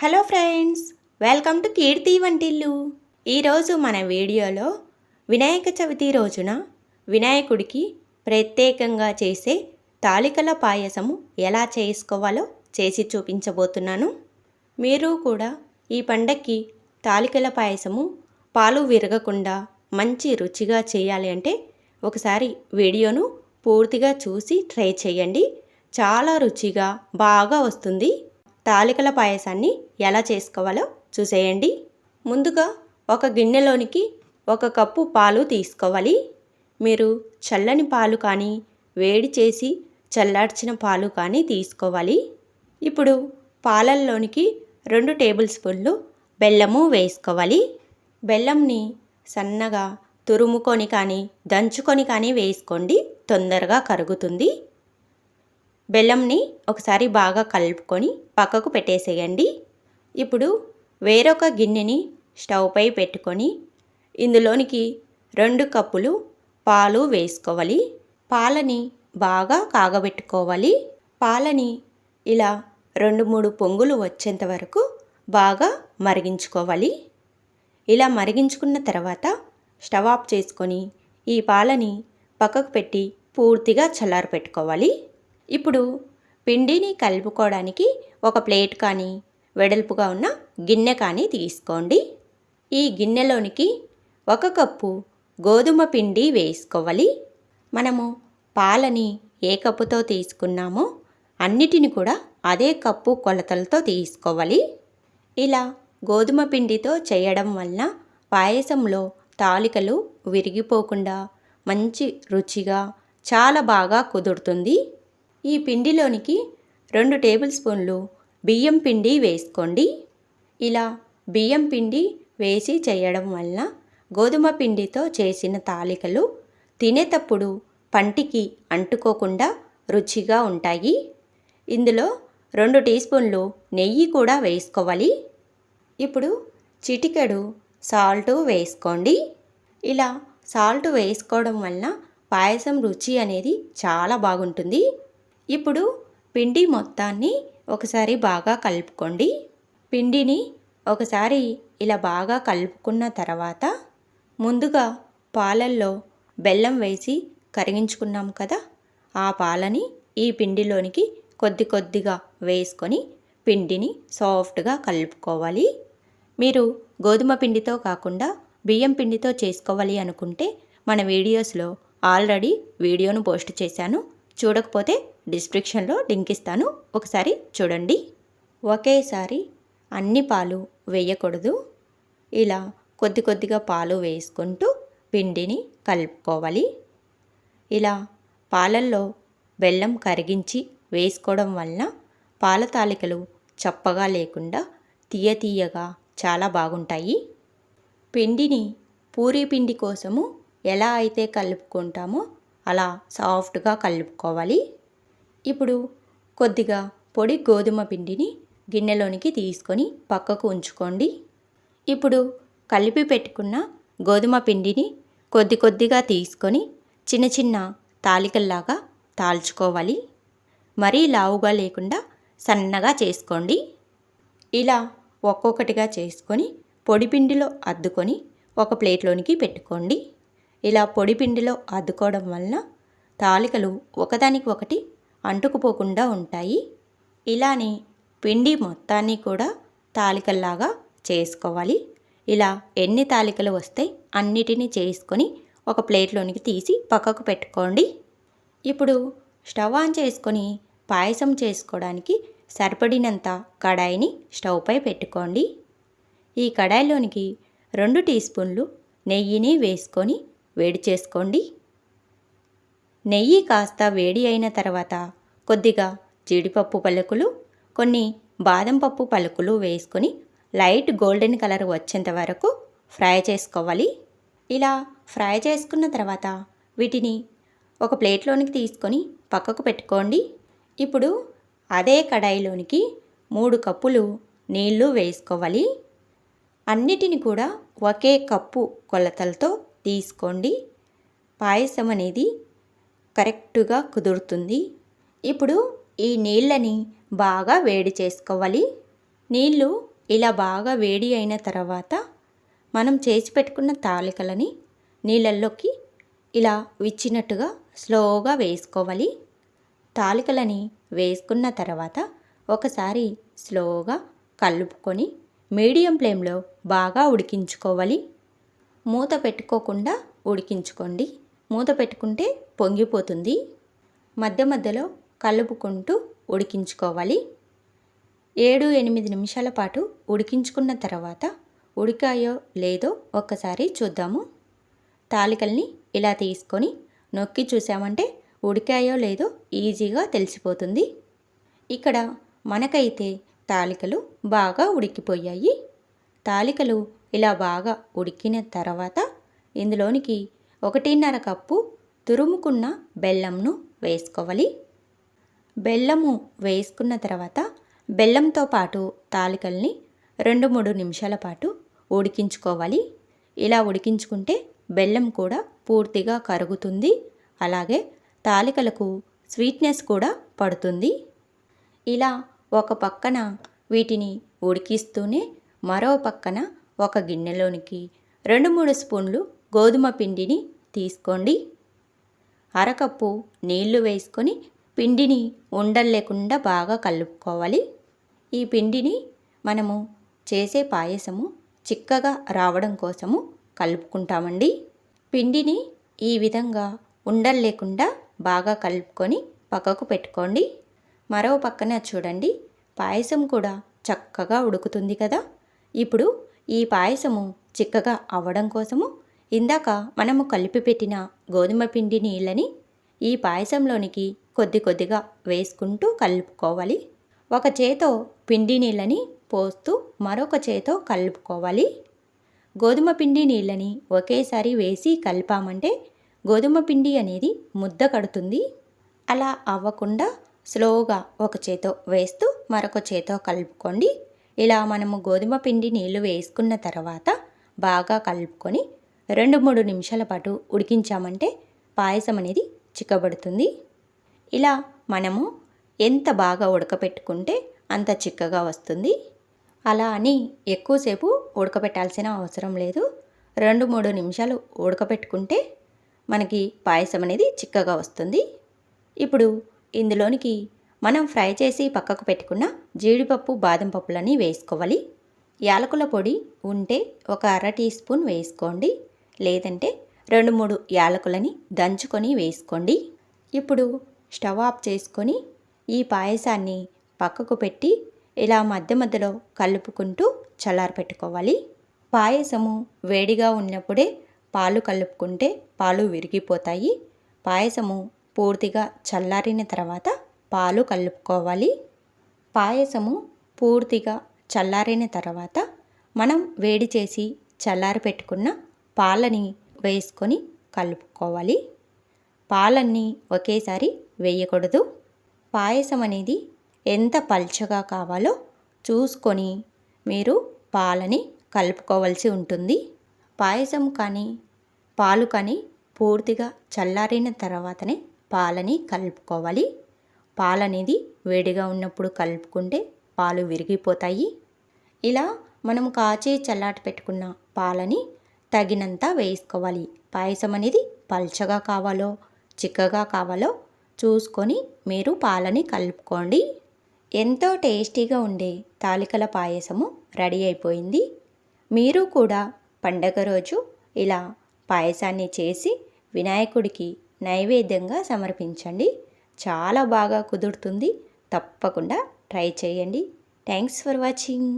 Hello friends welcome to Keerthi వంటిల్లు. ఈరోజు మన వీడియోలో వినాయక చవితి రోజున వినాయకుడికి ప్రత్యేకంగా చేసే తాలికల పాయసము ఎలా చేసుకోవాలో చేసి చూపించబోతున్నాను. మీరు కూడా ఈ పండక్కి తాలికల పాయసము పాలు విరగకుండా మంచి రుచిగా చేయాలి అంటే ఒకసారి వీడియోను పూర్తిగా చూసి ట్రై చేయండి. చాలా రుచిగా బాగా వస్తుంది. తాలికల పాయసాన్ని ఎలా చేసుకోవాలో చూసేయండి. ముందుగా ఒక గిన్నెలోనికి ఒక కప్పు పాలు తీసుకోవాలి. మీరు చల్లని పాలు కానీ వేడి చేసి చల్లార్చిన పాలు కానీ తీసుకోవాలి. ఇప్పుడు పాలల్లోనికి రెండు టేబుల్ స్పూన్లు బెల్లము వేసుకోవాలి. బెల్లంని సన్నగా తురుముకొని కానీ దంచుకొని కానీ వేసుకోండి. తొందరగా కరుగుతుంది. బెల్లంని ఒకసారి బాగా కలుపుకొని పక్కకు పెట్టేసేయండి. ఇప్పుడు వేరొక గిన్నెని స్టవ్పై పెట్టుకొని ఇందులోనికి రెండు కప్పులు పాలు వేసుకోవాలి. పాలని బాగా కాగబెట్టుకోవాలి. పాలని ఇలా రెండు మూడు పొంగులు వచ్చేంత వరకు బాగా మరిగించుకోవాలి. ఇలా మరిగించుకున్న తర్వాత స్టవ్ ఆఫ్ చేసుకొని ఈ పాలని పక్కకు పెట్టి పూర్తిగా చల్లారి పెట్టుకోవాలి ఇప్పుడు పిండిని కలుపుకోవడానికి ఒక ప్లేట్ కానీ వెడల్పుగా ఉన్న గిన్నె కానీ తీసుకోండి. ఈ గిన్నెలోనికి ఒక కప్పు గోధుమ పిండి వేసుకోవాలి. మనము పాలని ఏ కప్పుతో తీసుకున్నామో అన్నిటిని కూడా అదే కప్పు కొలతలతో తీసుకోవాలి. ఇలా గోధుమ పిండితో చేయడం వలన పాయసంలో తాలికలు విరిగిపోకుండా మంచి రుచిగా చాలా బాగా కుదురుతుంది. ఈ పిండిలోనికి రెండు టేబుల్ స్పూన్లు బియ్యం పిండి వేసుకోండి. ఇలా బియ్యం పిండి వేసి చేయడం వలన గోధుమ పిండితో చేసిన తాలికలు తినేటప్పుడు పంటికి అంటుకోకుండా రుచిగా ఉంటాయి. ఇందులో రెండు టీ స్పూన్లు నెయ్యి కూడా వేసుకోవాలి. ఇప్పుడు చిటికెడు సాల్ట్ వేసుకోండి. ఇలా సాల్ట్ వేసుకోవడం వలన పాయసం రుచి అనేది చాలా బాగుంటుంది. ఇప్పుడు పిండి మొత్తాన్ని ఒకసారి బాగా కలుపుకోండి. పిండిని ఒకసారి ఇలా బాగా కలుపుకున్న తర్వాత ముందుగా పాలల్లో బెల్లం వేసి కరిగించుకున్నాం కదా ఆ పాలని ఈ పిండిలోనికి కొద్ది కొద్దిగా వేసుకొని పిండిని సాఫ్ట్గా కలుపుకోవాలి. మీరు గోధుమ పిండితో కాకుండా బియ్యం పిండితో చేసుకోవాలి అనుకుంటే మన వీడియోస్లో ఆల్రెడీ వీడియోను పోస్ట్ చేశాను. చూడకపోతే డిస్క్రిప్షన్లో లింక్ ఇస్తాను. ఒకసారి చూడండి. ఒకేసారి అన్ని పాలు వేయకూడదు. ఇలా కొద్ది కొద్దిగా పాలు వేసుకుంటూ పిండిని కలుపుకోవాలి. ఇలా పాలల్లో బెల్లం కరిగించి వేసుకోవడం వలన పాల తాలికలు చప్పగా లేకుండా తీయ తీయగా చాలా బాగుంటాయి. పిండిని పూరీ పిండి కోసము ఎలా అయితే కలుపుకుంటామో అలా సాఫ్ట్గా కలుపుకోవాలి. ఇప్పుడు కొద్దిగా పొడి గోధుమ పిండిని గిన్నెలోనికి తీసుకొని పక్కకు ఉంచుకోండి. ఇప్పుడు కలిపి పెట్టుకున్న గోధుమ పిండిని కొద్ది కొద్దిగా తీసుకొని చిన్న చిన్న తాలికల్లాగా తాల్చుకోవాలి. మరీ లావుగా లేకుండా సన్నగా చేసుకోండి. ఇలా ఒక్కొక్కటిగా చేసుకొని పొడిపిండిలో అద్దుకొని ఒక ప్లేట్లోనికి పెట్టుకోండి. ఇలా పొడిపిండిలో అద్దుకోవడం వలన తాలికలు ఒకదానికి ఒకటి అంటుకుపోకుండా ఉంటాయి. ఇలానే పిండి మొత్తాన్ని కూడా తాలికల్లాగా చేసుకోవాలి. ఇలా ఎన్ని తాలికలు వస్తాయి అన్నిటినీ చేసుకొని ఒక ప్లేట్లోనికి తీసి పక్కకు పెట్టుకోండి. ఇప్పుడు స్టవ్ ఆన్ చేసుకొని పాయసం చేసుకోవడానికి సరిపడినంత కడాయిని స్టవ్పై పెట్టుకోండి. ఈ కడాయిలోనికి రెండు టీ స్పూన్లు నెయ్యిని వేసుకొని వేడి చేసుకోండి. నెయ్యి కాస్త వేడి అయిన తర్వాత కొద్దిగా జీడిపప్పు పలుకులు కొన్ని బాదం పప్పు పలుకులు వేసుకొని లైట్ గోల్డెన్ కలర్ వచ్చేంత వరకు ఫ్రై చేసుకోవాలి. ఇలా ఫ్రై చేసుకున్న తర్వాత వీటిని ఒక ప్లేట్లోనికి తీసుకొని పక్కకు పెట్టుకోండి. ఇప్పుడు అదే కడాయిలోనికి మూడు కప్పులు నీళ్ళు వేసుకోవాలి. అన్నిటిని కూడా ఒకే కప్పు కొలతలతో తీసుకోండి. పాయసం అనేది కరెక్టుగా కుదురుతుంది. ఇప్పుడు ఈ నీళ్ళని బాగా వేడి చేసుకోవాలి. నీళ్ళు ఇలా బాగా వేడి అయిన తర్వాత మనం చేసి పెట్టుకున్న తాలికలని నీళ్ళల్లోకి ఇలా విచ్చినట్టుగా స్లోగా వేసుకోవాలి. తాలికలని వేసుకున్న తర్వాత ఒకసారి స్లోగా కలుపుకొని మీడియం ఫ్లేమ్లో బాగా ఉడికించుకోవాలి. మూత పెట్టుకోకుండా ఉడికించుకోండి. మూత పెట్టుకుంటే పొంగిపోతుంది. మధ్య మధ్యలో కలుపుకుంటూ ఉడికించుకోవాలి. ఏడు ఎనిమిది నిమిషాల పాటు ఉడికించుకున్న తర్వాత ఉడికాయో లేదో ఒక్కసారి చూద్దాము. తాలికల్ని ఇలా తీసుకొని నొక్కి చూసామంటే ఉడికాయో లేదో ఈజీగా తెలిసిపోతుంది. ఇక్కడ మనకైతే తాలికలు బాగా ఉడికిపోయాయి. తాలికలు ఇలా బాగా ఉడికిన తర్వాత ఇందులోనికి ఒకటిన్నర కప్పు తురుముకున్న బెల్లంను వేసుకోవాలి. బెల్లము వేసుకున్న తర్వాత బెల్లంతో పాటు తాలికల్ని రెండు మూడు నిమిషాల పాటు ఉడికించుకోవాలి. ఇలా ఉడికించుకుంటే బెల్లం కూడా పూర్తిగా కరుగుతుంది. అలాగే తాలికలకు స్వీట్నెస్ కూడా పడుతుంది. ఇలా ఒక పక్కన వీటిని ఉడికిస్తూనే మరో పక్కన ఒక గిన్నెలోనికి రెండు మూడు స్పూన్లు గోధుమ పిండిని తీసుకోండి. అరకప్పు నీళ్ళు వేసుకొని పిండిని ఉండలు లేకుండా బాగా కలుపుకోవాలి. ఈ పిండిని మనము చేసే పాయసము చిక్కగా రావడం కోసము కలుపుకుంటామండి. పిండిని ఈ విధంగా ఉండలు లేకుండా బాగా కలుపుకొని పక్కకు పెట్టుకోండి. మరో పక్కన చూడండి పాయసం కూడా చక్కగా ఉడుకుతుంది కదా. ఇప్పుడు ఈ పాయసము చిక్కగా అవ్వడం కోసము ఇందాక మనము కలిపి పెట్టిన గోధుమ పిండి నీళ్ళని ఈ పాయసంలోనికి కొద్ది కొద్దిగా వేసుకుంటూ కలుపుకోవాలి. ఒక చేతో పిండి నీళ్ళని పోస్తూ మరొక చేతో కలుపుకోవాలి. గోధుమ పిండి నీళ్ళని ఒకేసారి వేసి కలిపామంటే గోధుమ పిండి అనేది ముద్ద కడుతుంది. అలా అవ్వకుండా స్లోగా ఒక చేతో వేస్తూ మరొక చేతో కలుపుకోండి. ఇలా మనము గోధుమ పిండి నీళ్ళు వేసుకున్న తర్వాత బాగా కలుపుకొని రెండు మూడు నిమిషాల పాటు ఉడికించామంటే పాయసం అనేది చిక్కబడుతుంది. ఇలా మనము ఎంత బాగా ఉడకపెట్టుకుంటే అంత చిక్కగా వస్తుంది. అలా అని ఎక్కువసేపు ఉడకపెట్టాల్సిన అవసరం లేదు. రెండు మూడు నిమిషాలు ఉడకపెట్టుకుంటే మనకి పాయసం అనేది చిక్కగా వస్తుంది. ఇప్పుడు ఇందులోనికి మనం ఫ్రై చేసి పక్కకు పెట్టుకున్న జీడిపప్పు బాదం పప్పులని వేసుకోవాలి. యాలకుల పొడి ఉంటే ఒక అర టీ స్పూన్ వేసుకోండి. లేదంటే రెండు మూడు యాలకులని దంచుకొని వేసుకోండి. ఇప్పుడు స్టవ్ ఆఫ్ చేసుకొని ఈ పాయసాన్ని పక్కకు పెట్టి ఇలా మధ్య మధ్యలో కలుపుకుంటూ చల్లారి పెట్టుకోవాలి. పాయసము వేడిగా ఉన్నప్పుడే పాలు కలుపుకుంటే పాలు విరిగిపోతాయి. పాయసము పూర్తిగా చల్లారిన తర్వాత పాలు కలుపుకోవాలి. పాయసము పూర్తిగా చల్లారిన తర్వాత మనం వేడి చేసి చల్లారి పెట్టుకున్న పాలని వేసుకొని కలుపుకోవాలి. పాలన్నీ ఒకేసారి వేయకూడదు. పాయసం అనేది ఎంత పల్చగా కావాలో చూసుకొని మీరు పాలని కలుపుకోవాల్సి ఉంటుంది. పాయసం కానీ పాలు కానీ పూర్తిగా చల్లారిన తర్వాతనే పాలని కలుపుకోవాలి. పాలు అనేది వేడిగా ఉన్నప్పుడు కలుపుకుంటే పాలు విరిగిపోతాయి. ఇలా మనం కాచి చల్లాటి పెట్టుకున్న పాలని తగినంత వేసుకోవాలి. పాయసం అనేది పల్చగా కావాలో చిక్కగా కావాలో చూసుకొని మీరు పాలని కలుపుకోండి. ఎంతో టేస్టీగా ఉండే తాలికల పాయసము రెడీ అయిపోయింది. మీరు కూడా పండగ రోజు ఇలా పాయసాన్ని చేసి వినాయకుడికి నైవేద్యంగా సమర్పించండి. చాలా బాగా కుదురుతుంది. తప్పకుండా ట్రై చేయండి. Thanks for watching